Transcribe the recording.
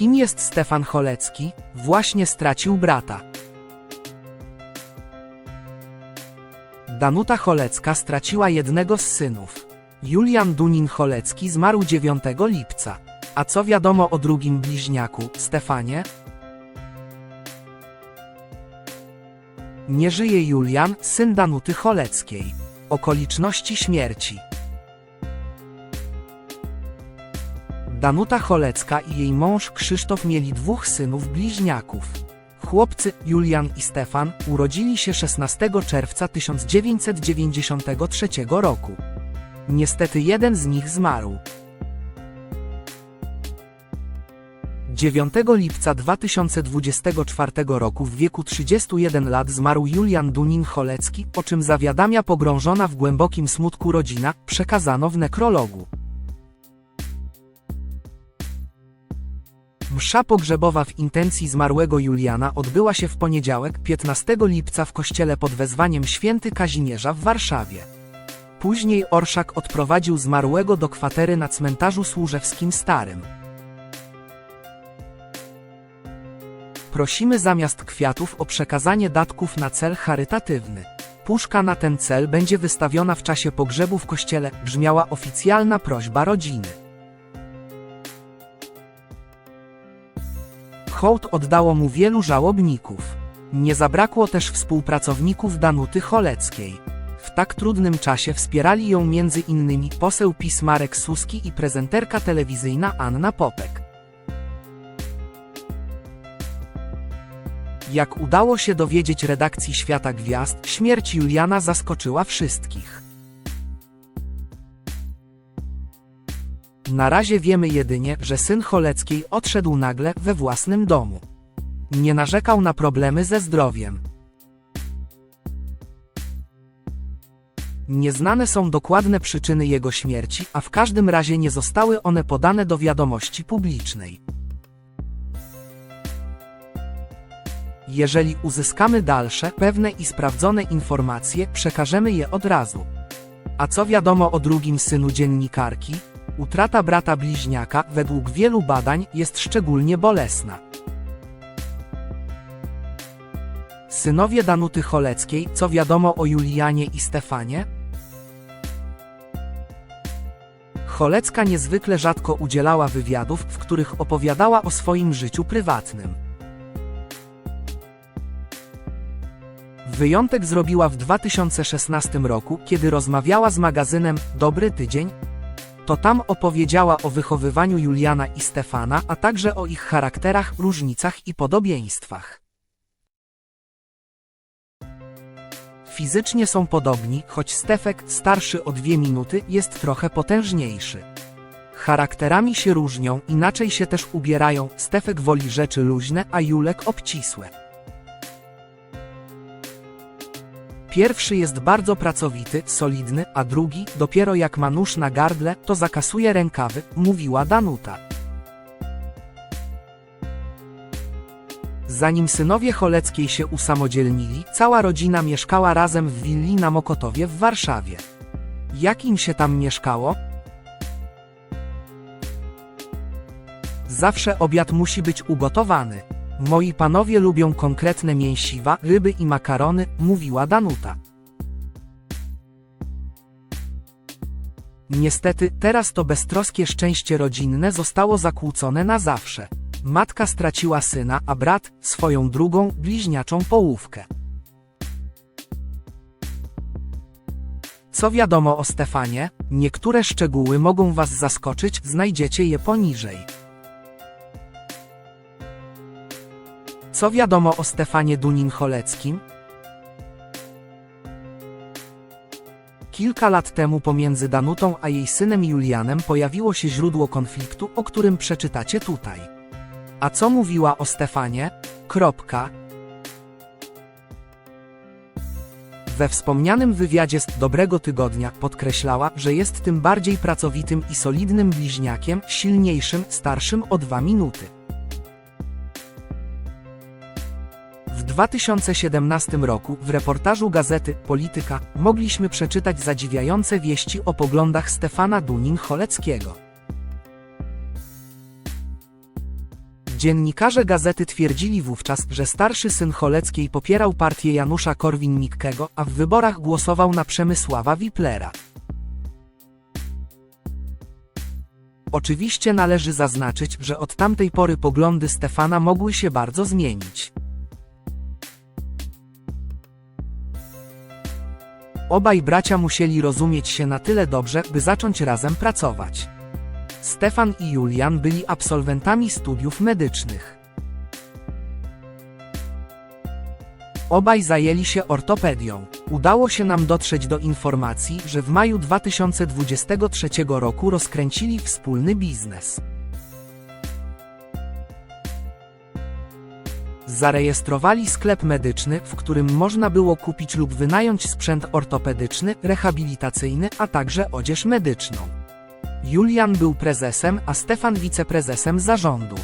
Kim jest Stefan Cholecki? Właśnie stracił brata. Danuta Cholecka straciła jednego z synów. Julian Dunin Cholecki zmarł 9 lipca. A co wiadomo o drugim bliźniaku, Stefanie? Nie żyje Julian, syn Danuty Choleckiej. Okoliczności śmierci. Danuta Cholecka i jej mąż Krzysztof mieli dwóch synów bliźniaków. Chłopcy, Julian i Stefan, urodzili się 16 czerwca 1993 roku. Niestety jeden z nich zmarł. 9 lipca 2024 roku w wieku 31 lat zmarł Julian Dunin Cholecki, o czym zawiadamia pogrążona w głębokim smutku rodzina, przekazano w nekrologu. Msza pogrzebowa w intencji zmarłego Juliana odbyła się w poniedziałek 15 lipca w kościele pod wezwaniem święty Kazimierza w Warszawie. Później orszak odprowadził zmarłego do kwatery na cmentarzu Służewskim Starym. Prosimy zamiast kwiatów o przekazanie datków na cel charytatywny. Puszka na ten cel będzie wystawiona w czasie pogrzebu w kościele, brzmiała oficjalna prośba rodziny. Hołd oddało mu wielu żałobników. Nie zabrakło też współpracowników Danuty Choleckiej. W tak trudnym czasie wspierali ją innymi poseł PiS Marek Suski i prezenterka telewizyjna Anna Popek. Jak udało się dowiedzieć redakcji Świata Gwiazd, śmierć Juliana zaskoczyła wszystkich. Na razie wiemy jedynie, że syn Choleckiej odszedł nagle we własnym domu. Nie narzekał na problemy ze zdrowiem. Nieznane są dokładne przyczyny jego śmierci, a w każdym razie nie zostały one podane do wiadomości publicznej. Jeżeli uzyskamy dalsze, pewne i sprawdzone informacje, przekażemy je od razu. A co wiadomo o drugim synu dziennikarki? Utrata brata bliźniaka, według wielu badań, jest szczególnie bolesna. Synowie Danuty Choleckiej, co wiadomo o Julianie i Stefanie? Cholecka niezwykle rzadko udzielała wywiadów, w których opowiadała o swoim życiu prywatnym. Wyjątek zrobiła w 2016 roku, kiedy rozmawiała z magazynem Dobry Tydzień. To tam opowiedziała o wychowywaniu Juliana i Stefana, a także o ich charakterach, różnicach i podobieństwach. Fizycznie są podobni, choć Stefek, starszy o dwie minuty, jest trochę potężniejszy. Charakterami się różnią, inaczej się też ubierają, Stefek woli rzeczy luźne, a Julek obcisłe. Pierwszy jest bardzo pracowity, solidny, a drugi, dopiero jak ma nóż na gardle, to zakasuje rękawy, mówiła Danuta. Zanim synowie Choleckiej się usamodzielnili, cała rodzina mieszkała razem w willi na Mokotowie w Warszawie. Jak im się tam mieszkało? Zawsze obiad musi być ugotowany. Moi panowie lubią konkretne mięsiwa, ryby i makarony, mówiła Danuta. Niestety, teraz to beztroskie szczęście rodzinne zostało zakłócone na zawsze. Matka straciła syna, a brat swoją drugą, bliźniaczą połówkę. Co wiadomo o Stefanie? Niektóre szczegóły mogą Was zaskoczyć, znajdziecie je poniżej. Co wiadomo o Stefanie Dunin-Choleckim? Kilka lat temu pomiędzy Danutą a jej synem Julianem pojawiło się źródło konfliktu, o którym przeczytacie tutaj. A co mówiła o Stefanie? Kropka. We wspomnianym wywiadzie z Dobrego Tygodnia podkreślała, że jest tym bardziej pracowitym i solidnym bliźniakiem, silniejszym, starszym o dwa minuty. 2017 roku w reportażu gazety Polityka mogliśmy przeczytać zadziwiające wieści o poglądach Stefana Dunin-Choleckiego. Dziennikarze gazety twierdzili wówczas, że starszy syn Choleckiej popierał partię Janusza Korwin-Mikkego, a w wyborach głosował na Przemysława Wiplera. Oczywiście należy zaznaczyć, że od tamtej pory poglądy Stefana mogły się bardzo zmienić. Obaj bracia musieli rozumieć się na tyle dobrze, by zacząć razem pracować. Stefan i Julian byli absolwentami studiów medycznych. Obaj zajęli się ortopedią. Udało się nam dotrzeć do informacji, że w maju 2023 roku rozkręcili wspólny biznes. Zarejestrowali sklep medyczny, w którym można było kupić lub wynająć sprzęt ortopedyczny, rehabilitacyjny, a także odzież medyczną. Julian był prezesem, a Stefan wiceprezesem zarządu.